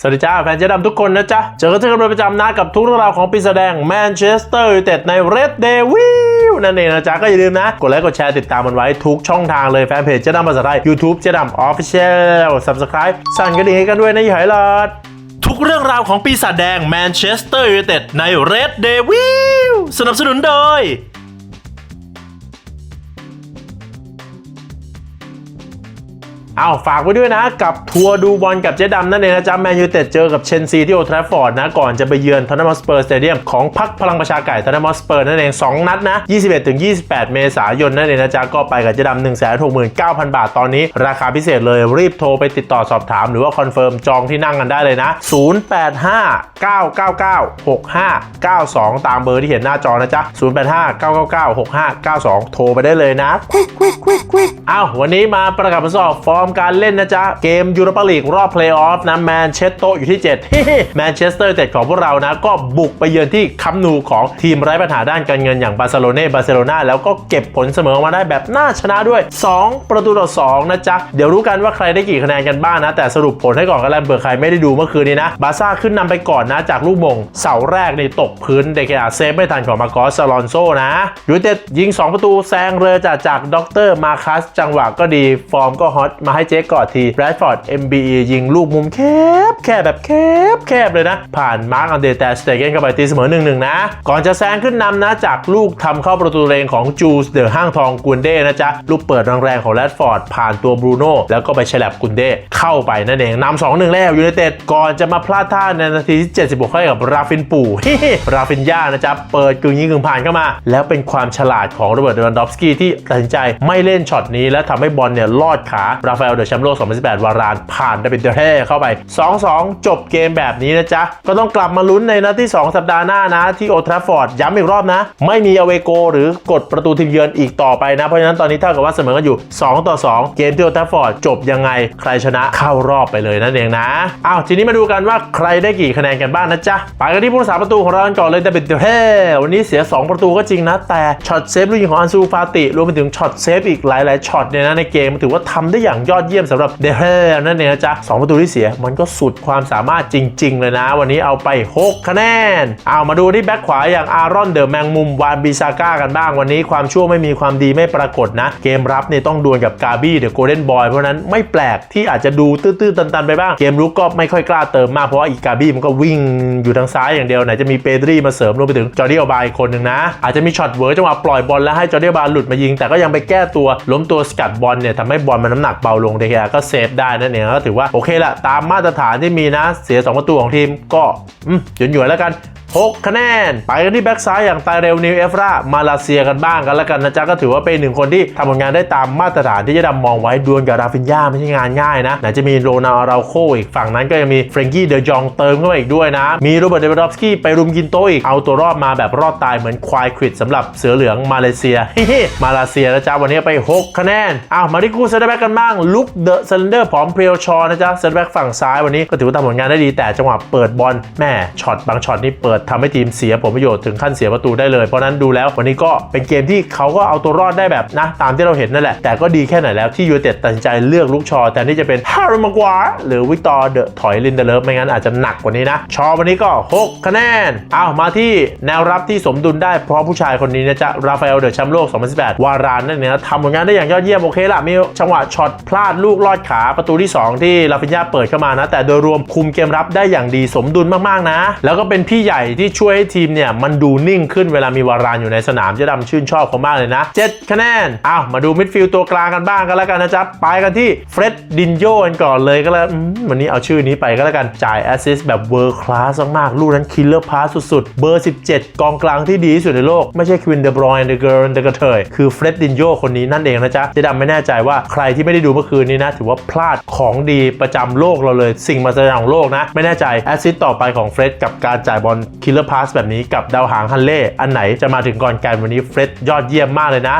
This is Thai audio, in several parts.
สวัสดีจ้าแฟนเจ๊ดำทุกคนนะจ๊ะ เจอกันเจอกันเป็นประจำนะกับทุกเรื่องราวของปีศาจแดงแมนเชสเตอร์ยูไนเต็ดใน Red Devil นั่นเองนะจ๊ะ ก็อย่าลืมนะ กดไลค์กดแชร์ติดตามมันไว้ทุกช่องทางเลยแฟนเพจเจ๊ดำภาษาไทย YouTube เจ๊ดำ Official Subscribe สั่นกระดิ่งให้กันด้วยนะอย่าให้หลอดทุกเรื่องราวของปีศาจแดงแมนเชสเตอร์ยูไนเต็ดใน Red Devil สนับสนุนโดย เอาฝากไว้ด้วยนะ กับทัวร์ดูบอลกับเจ๊ดำนั่นเองนะจ๊ะแมนยูเต็ดเจอกับเชนซีที่โอทราฟอร์ดนะ ก่อนจะไปเยือนทอนนัมสเปอร์สเตเดียมของพักพลังประชาไก่ทอนนัมสเปอร์นั่นเอง 2 นัดนะ 21-28 เมษายนนั่นเองนะจ๊ะก็ไปกับเจ๊ดำ169,000 บาทตอนนี้ ราคาพิเศษเลยรีบโทรไปติดต่อสอบถาม หรือว่าคอนเฟิร์มจองที่นั่งกันได้เลยนะ 085-999-6592 ตามเบอร์ที่เห็นหน้าจอนะจ๊ะ085-999-6592 โทรไปได้เลยนะอ้าววันนี้มาประกาศผลสอบฟอร์มการเล่นนะจ๊ะ เกมยูโรปาลีกรอบเพลย์ออฟนะแมนเชสเตอร์อยู่ที่7แมนเชสเตอร์เต็ดของพวกเรานะ ก็บุกไปเยือนที่คัมนูของทีมไร้ปัญหาด้านการเงินอย่างบาร์เซโลนาบาร์เซโลนาแล้วก็เก็บผลเสมอมาได้แบบน่าชนะด้วย 2 ประตูต่อ2นะจ๊ะ เดี๋ยวรู้กันว่าใครได้กี่คะแนนกันบ้างนะ แต่สรุปผลให้ก่อนกันแล้วเบอร์ใครไม่ได้ดูเมื่อคืนนี้นะบาซ่าขึ้นนำไปก่อนนะจากลูกมงเสาแรกนี่ตกพื้นเดกอาเซฟไม่ทันของมาโกสซาลอนโซนะยูเต็ดยิง 2 ประตูแซงเรือจากจากด็อกเตอร์มาคัสจังหวะก็ดีฟอร์มก็ฮอตมาให้เจ๊กอดทีแรดฟอร์ด MBE ยิงลูกมุมแคบแคบแบบแคบแคบเลยนะ ผ่านมาร์กอันเดแต่สเตเกนเข้าไปตีเสมอ1-1นะ ก่อนจะแซงขึ้นนำนะ จากลูกทำเข้าประตูเรงของจูสเดอะห้างทองกุนเด้นะจ๊ะ ลูกเปิดแรงๆของแรดฟอร์ดผ่านตัวบรูโน่แล้วก็ไปฉลับกุนเด้เข้าไปนั่นเองนำ2-1แล้วยูไนเต็ดก่อนจะมาพลาดท่าในนาทีที่76ให้กับราฟินปู่ราฟินย่านะจ๊ะเปิดกึ่งยิงกึ่งผ่านเข้ามา แล้วเป็นความฉลาดของโรเบิร์ตเดวันดอฟสกี้ที่ตัดสินใจไม่เล่นช็อตนี้และทำให้บอลเนี่ยลอดขาราฟาลเดอะแชมป์โลก 2018 วารานผ่านดาวิดเดเท่เข้าไป 2-2 จบเกมแบบนี้นะจ๊ะ ก็ต้องกลับมาลุ้นในนัดที่ 2 สัปดาห์หน้านะ ที่โอทราฟอร์ด ย้ำอีกรอบนะ ไม่มีอเวโก หรือกดประตูทีมเยือนอีกต่อไปนะ เพราะฉะนั้นตอนนี้เท่ากับว่าเสมอกันอยู่ 2 ต่อ 2 เกมที่โอทราฟอร์ดจบยังไงใครชนะเข้ารอบไปเลยนั่นเองนะอ้าวทีนี้มาดูกันว่าใครได้กี่คะแนนกันบ้างนะจ๊ะไปกันที่ผู้รักษาประตูของเรากันก่อนเลยดาวิดเดเท่วันนี้เสีย 2 ประตูก็จริงนะแต่ช็อตเซฟลูกยิงของอันซูฟาติรวมไปถึงช็อตเซฟอีกหลาย ๆช็อตเนี่ยนะในเกมถือว่าทำได้อย่างยอดอดเยี่ยมสำหรับเดเท่นั่นเองนะจ๊ะสองประตูที่เสีย มันก็สุดความสามารถจริง ๆ เลยนะ วันนี้เอาไป 6 คะแนน เอามาดูที่แบ็คขวาอย่างอารอนเดอะแมงมุมวานบิซาก้ากันบ้างวันนี้ความชั่วไม่มีความดีไม่ปรากฏนะ เกมรับเนี่ยต้องดวลกับกาบี้เดอะโกลเด้นบอยเพราะนั้นไม่แปลกที่อาจจะดูตื้อๆตันๆไปบ้างเกมรุกก็ไม่ค่อยกล้าเติมมากเพราะว่าอีกาบี้มันก็วิ่งอยู่ทางซ้ายอย่างเดียวไหนจะมีเปดรี่มาเสริมรวมไปถึงจอร์ดิโอบายคนหนึ่งนะอาจจะมีช็อตเวิร์จังหวะปล่อยบอลแล้วให้จอร์ดิโอบายหลุดมายิง แต่ก็ยังไปแก้ตัวล้มตัวสกัดบอลเนี่ยทำให้บอลมันน้ำหนักเบาลงเดียก็เซฟได้นั่นเองก็ถือว่าโอเคละตามมาตรฐานที่มีนะเสีย 2 ประตูของทีมก็อืมหยวนๆแล้วกัน 6 คะแนน ไปกันที่แบ็กซ้ายอย่างไตเรลนิวเอฟรามาเลเซียกันบ้างกันแล้วกันนะจ๊ะก็ถือว่าเป็นหนึ่งคนที่ทำผลงานได้ตามมาตรฐานที่จะดำมองไว้ดวลกับราฟินยาไม่ใช่งานง่ายนะไหนจะมีโรนาลเราโคอีกฝั่งนั้นก็ยังมีเฟรนกี้เดจองเติมเข้ามาอีกด้วยนะ มีโรเบิร์ตเดวิดอฟสกี้ไปรุมกินโตะอีกเอาตัวรอดมาแบบรอดตายเหมือนควายควิดสำหรับเสือเหลืองมาเลเซียมาเลเซียนะจ๊ะวันนี้ไป 6 คะแนนอ้าวมาที่คู่เซนเตอร์แบ็กกันบ้างลุกเดอะเซนเดอร์ผอมเพรียวชอนะจ๊ะเซนเตอร์แบ็กฝั่งซ้ายวันนี้ก็ถือว่าทำผลงานได้ดีแต่จังหวะเปิดบอลแม่ช็อตบางช็อตนี่เปิดทำให้ทีมเสียผลประโยชน์ถึงขั้นเสียประตูได้เลย เพราะนั้นดูแล้ววันนี้ก็เป็นเกมที่เขาก็เอาตัวรอดได้แบบนะตามที่เราเห็นนั่นแหละ แต่ก็ดีแค่ไหนแล้วที่ยูเต็ดตัดสินใจเลือกลูกชอแทนที่จะเป็นฮาร์มากวาหรือวิกตอร์เดอะถอยลินเดเลฟไม่งั้นอาจจะหนักกว่านี้นะ ชอวันนี้ก็ 6 คะแนนเอามาที่แนวรับที่สมดุลได้เพราะผู้ชายคนนี้นะจ๊ะราฟาเอลเดอะแชมป์โลก 2018 วารานนั่นเองนะทำผลงานได้อย่างยอดเยี่ยมโอเคละมีจังหวะช็อตพลาดลูกลอดขาประตูที่ 2 ที่ลาฟินยาเปิดเข้ามานะ แต่โดยรวมคุมเกมรับได้อย่างดีสมดุลมากๆนะ แล้วก็เป็นพี่ใหญ่ที่ช่วยให้ทีมเนี่ยมันดูนิ่งขึ้นเวลามีวารานอยู่ในสนามเจะดำชื่นชอบเขามากเลยนะ 7 คะแนนอ้าวมาดูมิดฟิลด์ตัวกลางกันบ้างกันแล้วกันนะจ๊ะไปกันที่เฟร็ดดินโยกันก่อนเลยก็แล้ววันนี้เอาชื่อนี้ไปก็แล้วกันจ่ายแอสซิสต์แบบเวอร์คลาสมากๆลูกนั้นคิลเลอร์พาสสุดๆ เบอร์ 17 กองกลางที่ดีที่สุดในโลก ไม่ใช่ควินเดบรอยน์เดอะเกิร์ลเดอะกระเทยคือเฟร็ดดินโยคนนี้นั่นเองนะจ๊ะเจะดำไม่แน่ใจว่าใครที่ไม่ได้ดูเมื่อคืนนี้นะถือว่าพลาดของดีประจำโลกเราเลย สิ่งมหัศจรรย์ของโลกนะ ไม่แน่ใจแอสซิสต์ต่อไปของเฟร็ดกับการจ่ายบอลคิลเลอร์พาสแบบนี้กับดาวหางฮันเล่อันไหนจะมาถึงก่อนกันวันนี้เฟรดยอดเยี่ยมมากเลยนะ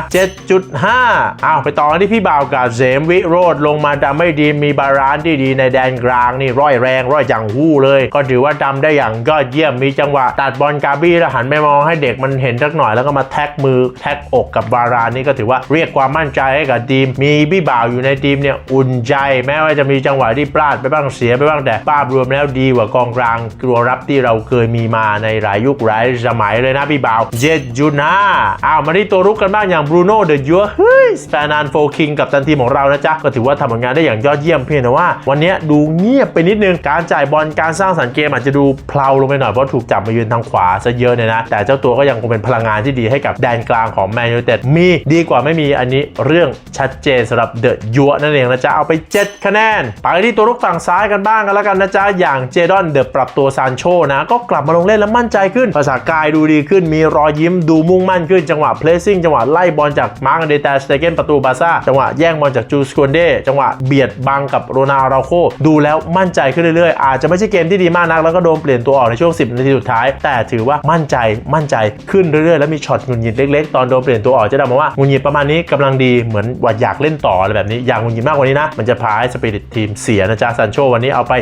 7.5 อ้าว ไปต่อกันที่พี่บ่าวกับเซมวิโรดลงมาดำไม่ดีมีบาลานซ์ที่ดีในแดนกลางนี่ร้อยแรงร้อยจังหู้เลย ก็ถือว่าดำได้อย่างยอดเยี่ยมมีจังหวะ ตัดบอลกาบี้แล้วหันไปมองให้เด็กมันเห็นสักหน่อยแล้วก็มาแท็กมือแท็กอกกับบารานนี่ก็ถือว่าเรียกความมั่นใจให้กับทีม มีพี่บ่าวอยู่ในทีมเนี่ยอุ่นใจ แม้ว่าจะมีจังหวะที่พลาดไปบ้างเสียไปบ้างแต่ภาพรวมแล้วดีกว่ากองกลางตัวรับที่เราเคยมีมาในหลายยุคหลายสมัยเลยนะพี่บ่าวเจดจุดห้าอ้าวมาที่ตัวรุกกันบ้างอย่างบรูโน่เดอะยัวเฮ้ยสแปนานโฟคิงกับตันทีมของเรานะจ๊ะ ก็ถือว่าทำผลงานได้อย่างยอดเยี่ยมเพียงแต่ว่า วันนี้ดูเงียบไปนิดนึง การจ่ายบอลการสร้างสรรค์เกมอาจจะดูเพลาลงไปหน่อยเพราะถูกจับมายืนทางขวาซะเยอะเนี่ยนะ แต่เจ้าตัวก็ยังคงเป็นพลังงานที่ดีให้กับแดนกลางของแมนยูเต็ดมีดีกว่าไม่มีอันนี้เรื่องชัดเจนสำหรับเดอะยัวนั่นเองนะจ๊ะเอาไป 7 คะแนนไปที่ตัวรุกฝั่งซ้ายกันบ้างกันแล้วกันนะจ๊ะอย่างเจดอนเดอะปรับตัวซานโชนะก็กลับมาลงเล่นแล้วมั่นใจขึ้น ภาษากายดูดีขึ้น มีรอยยิ้มดูมุ่งมั่นขึ้น จังหวะเพลซิ่งจังหวะไล่บอลจากมาร์กเดตาสเตเกนประตูบาซ่าจังหวะแย่งบอลจากจูสโกนเดจังหวะเบียดบังกับโรนาลเราโคดูแล้วมั่นใจขึ้นเรื่อยๆ อาจจะไม่ใช่เกมที่ดีมากนัก แล้วก็โดนเปลี่ยนตัวออกในช่วง 10 นาทีสุดท้าย แต่ถือว่ามั่นใจมั่นใจขึ้นเรื่อยๆ แล้วมีช็อตงุดหงิดเล็กๆ ตอนโดนเปลี่ยนตัวออกจะได้มาว่างุดหงิดประมาณนี้กำลังดีเหมือนว่าอยากเล่นต่ออะไรแบบนี้อยากงุดหงิดมากกว่านี้นะมันจะพาให้สปิริตทีมเสียนะจ๊ะซันโชวันนี้เอาไป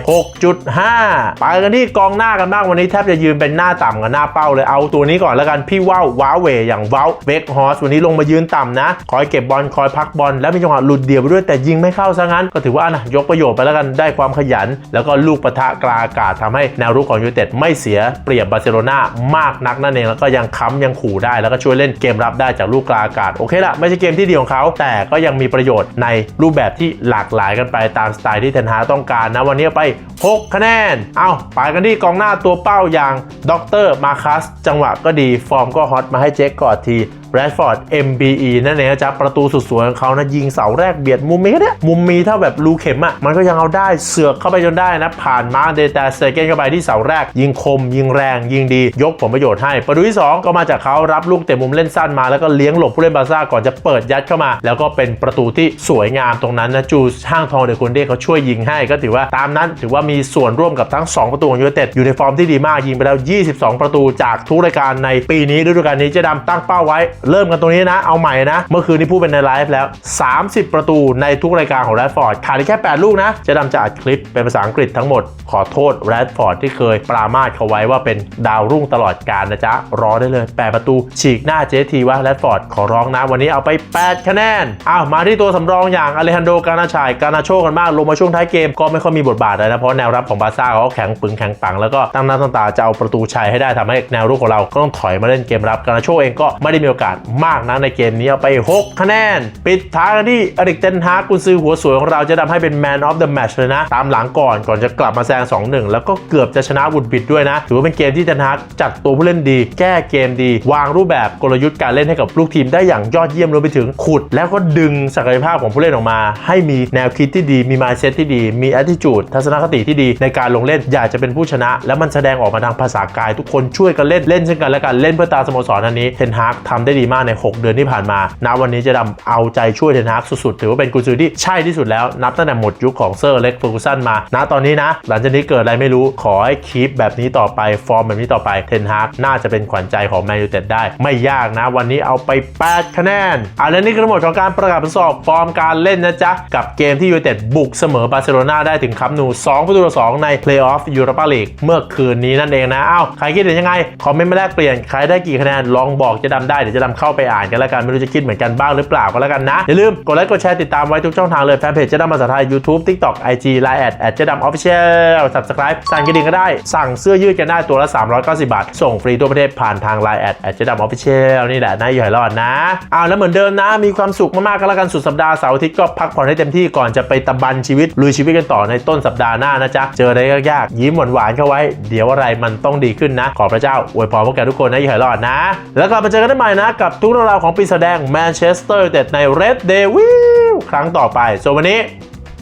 6.5 ไปกันที่กองหน้ากันบ้างวันนี้แทบจะยืนเป็น็นหน้าต่ำกับหน้าเป้าเลยเอาตัวนี้ก่อนแล้วกันพี่ว้าวว้าวเวอย่างว้าวเบคฮอสวันนี้ลงมายืนต่ำนะคอยเก็บบอลคอยพักบอลแล้วมีจังหวะหลุดเดี่ยวไปด้วยแต่ยิงไม่เข้าซะงั้น ก็ถือว่านะยกประโยชน์ไปแล้วกันได้ความขยัน แล้วก็ลูกปะทะกลางอากาศทำให้แนวรุกของยูเต็ดไม่เสียเปรียบบาร์เซโลนามากนักนั่นเองแล้วก็ยังค้ำยังขู่ได้แล้วก็ช่วยเล่นเกมรับได้จากลูกกลางอากาศโอเคละไม่ใช่เกมที่ดีของเขาแต่ก็ยังมีประโยชน์ในรูปแบบที่หลากหลายกันไปตามสไตล์ที่เทนฮาต้องการนะวันนี้ไป 6 คะแนน เอาไปกันที่กองหน้าตัวเป้าอย่างด็อกเตอร์มาคัสจังหวะก็ดีฟอร์มก็ฮอตมาให้เจ๊กกอดทีแรดฟอร์ด MBE นั่นเองนะจ๊ะประตูสุดสวยของเขานะยิงเสาแรกเบียดมุมมีแค่เนี้ยมุมมีเท่าแบบรูเข็มอะ่ะมันก็ยังเอาได้เสือกเข้าไปจนได้นะ ผ่านมาเดตาเซเกนเข้าไปที่เสาแรก ยิงคม ยิงแรง ยิงดียกผลประโยชน์ให้ ประตูที่ 2 ก็มาจากเขารับลูกเตะมุมเล่นสั้นมาแล้วก็เลี้ยงหลบผู้เล่นบาร์ซ่าก่อนจะเปิดยัดเข้ามา แล้วก็เป็นประตูที่สวยงามตรงนั้นนะจูช่างทองเดคุนเดเขาช่วยยิงให้ก็ถือว่าตามนั้นถือว่ามีส่วนร่วมกับทั้ง 2 ประตูของยูเต็ดอยู่ในฟอร์มที่ดีมากยิงไปแล้ว 22 ประตูจากทุกรายการในปีนี้ฤดูกาลนี้เจะดำตั้งเป้าไว้เริ่มกันตรงนี้นะ เอาใหม่นะ เมื่อคืนนี้พูดเป็นในไลฟ์แล้ว 30 ประตูในทุกรายการของแรดฟอร์ดขาดแค่ 8 ลูกนะเจะดำจะอัดคลิปเป็นภาษาอังกฤษทั้งหมด ขอโทษแรดฟอร์ดที่เคยปรามาสเขาไว้ว่าเป็นดาวรุ่งตลอดกาลนะจ๊ะ รอได้เลย 8 ประตู ฉีกหน้าเจทีว่าแรดฟอร์ดขอร้องนะ วันนี้เอาไป 8 คะแนนอ้าวมาที่ตัวสำรองอย่างอเลฮันโดกานาชายกานาโชกันมากลงมาช่วงท้ายเกมก็ไม่ค่อยมีบทบาทเลยนะเพราะแนวรับของบาร์ซ่าเขาแข็งปึงแข็งปังแล้วก็ตั้งหน้าตั้งตาจะเอาประตูชัยให้ได้ทำให้แนวรุกของเราก็ต้องถอยมาเล่นเกมรับกานาโชเองก็ไม่ได้มีโอกาสมากนะในเกมนี้เอาไป 6 คะแนน ปิดท้ายกันที่อริกเทนฮากกุนซือหัวสวยของเราจะทำให้เป็น Man of the Match เลยนะ ตามหลังก่อนก่อนจะกลับมาแซง 2-1 แล้วก็เกือบจะชนะบุดบิดด้วยนะ ถือว่าเป็นเกมที่เทนฮากจัดตัวผู้เล่นดี แก้เกมดี วางรูปแบบกลยุทธ์การเล่นให้กับลูกทีมได้อย่างยอดเยี่ยมรวมไปถึงขุด แล้วก็ดึงศักยภาพของผู้เล่นออกมา ให้มีแนวคิดที่ดีมี mindset ที่ดี มี attitude ทัศนคติที่ดีในการลงเล่นอยากจะเป็นผู้ชนะ แล้วมันแสดงออกมาทางภาษากาย ทุกคนช่วยกันเล่นเล่นซึ่งกันและกันเล่นเพื่อตาสโมสรอันนี้เทนฮากทำได้ดีมากใน 6 เดือนที่ผ่านมาณวันนี้จะดำเอาใจช่วยเทนฮากสุดๆ ถือว่าเป็นกุญซือที่ใช่ที่สุดแล้ว นับตั้งแต่หมดยุคของเซอร์เล็กเฟอร์กูสันมาณตอนนี้นะ หลังจากนี้เกิดอะไรไม่รู้ขอให้คีปแบบนี้ต่อไปฟอร์มแบบนี้ต่อไปเทนฮากน่าจะเป็นขวัญใจของแมนยูเต็ดได้ ไม่ยากนะ วันนี้เอาไป 8 คะแนนอะและนี่คือทั้งหมดของการประกาศผลสอบฟอร์มการเล่นนะจ๊ะกับเกมที่ยูเต็ดบุกเสมอบาร์เซโลนาได้ถึงคัมนู2ประตูต่อ2ในเพลย์ออฟยูโรปาลีกเมื่อคืนนี้นั่นเองนะอ้าวใครคิดเห็นยังไงคอมเมนต์มาแลกเปลี่ยนใครได้กี่คะแนนลองบอกจะดำได้เดี๋ยวจะดำเข้าไปอ่านกันแล้วกันไม่รู้จะคิดเหมือนกันบ้างหรือเปล่าก็แล้วกันนะอย่าลืมกดไลค์กดแชร์ติดตามไว้ทุกช่องทางเลยแฟนเพจเจ๊ดำภาษาไทย YouTube TikTok IG Line แอดแอดเจ๊ดำออฟฟิเชียล Subscribe สั่งกระดิ่งก็ได้ สั่งเสื้อยืดกันได้ตัวละ 390 บาท ส่งฟรีทั่วประเทศผ่านทาง Line แอดแอดเจ๊ดำออฟฟิเชียลนี่แหละนะอยู่ให้รอดนะอ้าวแล้วเหมือนเดิมนะ มีความสุขมากๆกันแล้วกันสุดสัปดาห์เสาร์อาทิตย์ก็พักผ่อนให้เต็มที่ก่อนจะไปตะบันชีวิตลุยชีวิตกันต่อในต้นสัปดาห์หน้านะจ๊ะเจออะไรยากๆยิ้มหวานๆเข้าไว้ เดี๋ยวอะไรมันต้องดีขึ้นนะ ขอพระเจ้าอวยพรพวกแกทุกคนนะอยู่ให้รอดนะ แล้วกลับมาเจอกันได้ใหม่นะกับทุกเรื่องราวของปีแสดงแมนเชสเตอร์เต็ดใน Red Devil ครั้งต่อไปส่วนวันนี้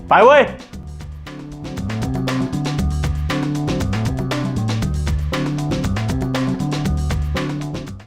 ไปเว้ย